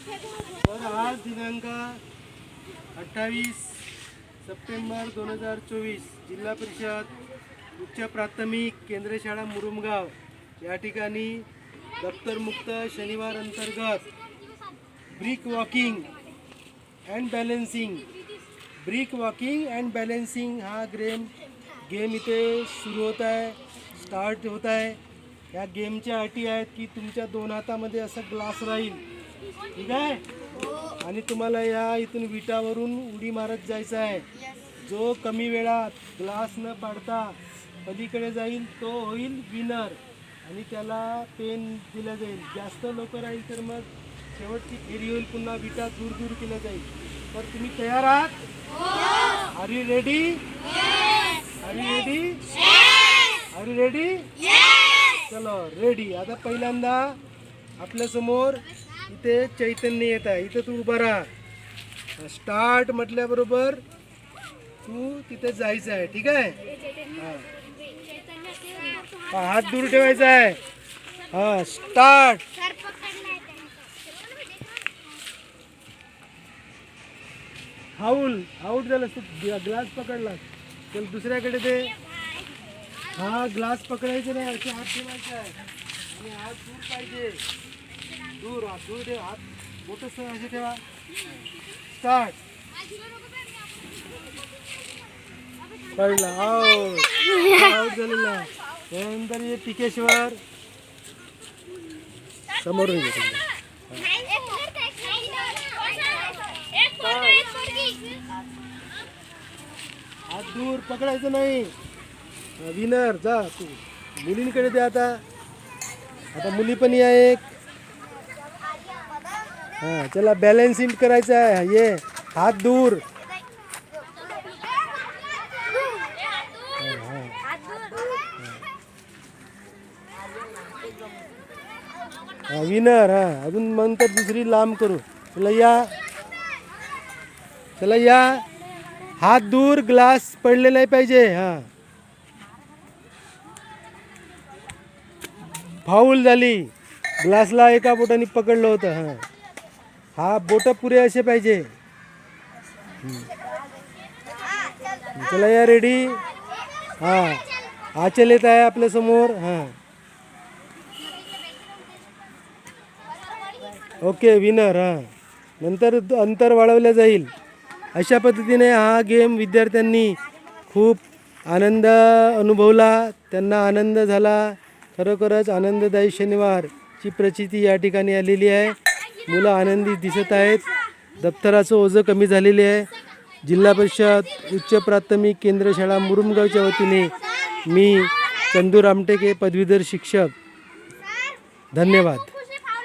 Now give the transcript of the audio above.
तर आज दिनांक अठ्ठावीस सप्टेंबर दोन हजार चोवीस जिल्हा परिषद उच्च प्राथमिक केंद्र शाळा मुरुमगाव. या ठिकाणी दप्तरमुक्त शनिवार अंतर्गत brick walking and balancing brick walking and balancing हा गेम गेम इथे सुरू होत आहे स्टार्ट होत आहे. ह्या गेमच्या अटी आहेत की तुमच्या दोन हातामध्ये असं ग्लास राहील. ठीक आहे? आणि तुम्हाला या इथून विटावरून उडी मारत जायचं आहे. जो कमी वेळात ग्लास न पाडता पलीकडे जाईल तो होईल विनर आणि त्याला पेन दिला जाईल. जास्त लोक राहील तर मग शेवटची फेरी होईल पुन्हा विटा दूर दूर केल्या जाईल. तर तुम्ही तयार आहात? Are you ready are you ready are you ready चलो रेडी आता पहिल्यांदा आपल्यासमोर इथे चैतन्य येत आहे. इथं तू उभा राहा. स्टार्ट म्हटल्याबरोबर तू तिथे जायचं आहे. ठीक आहे? हा. हा, हात दूर ठेवायचा आहे. हा स्टार्ट हाऊल आऊट झालं तू ग्लास पकडला. चल दुसऱ्याकडे ते हा ग्लास पकडायचे नाही. असे हात ठेवायचे आहे. आणि हात दूर पाहिजे. दूर हात दूर ठेव हात. बोट असे ठेवा. स्टार्ट. पडला. हो. आऊट आऊट झालेला. त्यानंतर हे टिकेश्वर. समोर हात दूर पकडायचं नाही. विनर जा तू. मुलींकडे दे आता. आता मुली पण या एक. हा चला बॅलन्सिंग करायचं आहे. ये हात दूर. हा विनर हा. अजून म्हणतात तर दुसरी लांब करू. चला या. चला या. हात दूर ग्लास पडलेला पाहिजे हा. फाऊल झाली. ग्लासला एका बोटाने पकडलं होतं हा. हा बोट पुरे असे पाहिजे. चला या रेडी. हा आचल येत आहे आपल्यासमोर. हा. ओके विनर हा. नंतर अंतर वाढवलं जाईल. अशा पद्धतीने हा गेम विद्यार्थ्यांनी खूप आनंद अनुभवला. त्यांना आनंद झाला. खरोखरच आनंददायी शनिवारची प्रचिती या ठिकाणी आलेली आहे. मुलं आनंदी दिसत आहेत. दप्तराचं ओझं कमी झालेले आहे. जिल्हा परिषद उच्च प्राथमिक केंद्र शाळा मुरुमगावच्या वतीने मी चंदू रामटेके पदवीधर शिक्षक. धन्यवाद.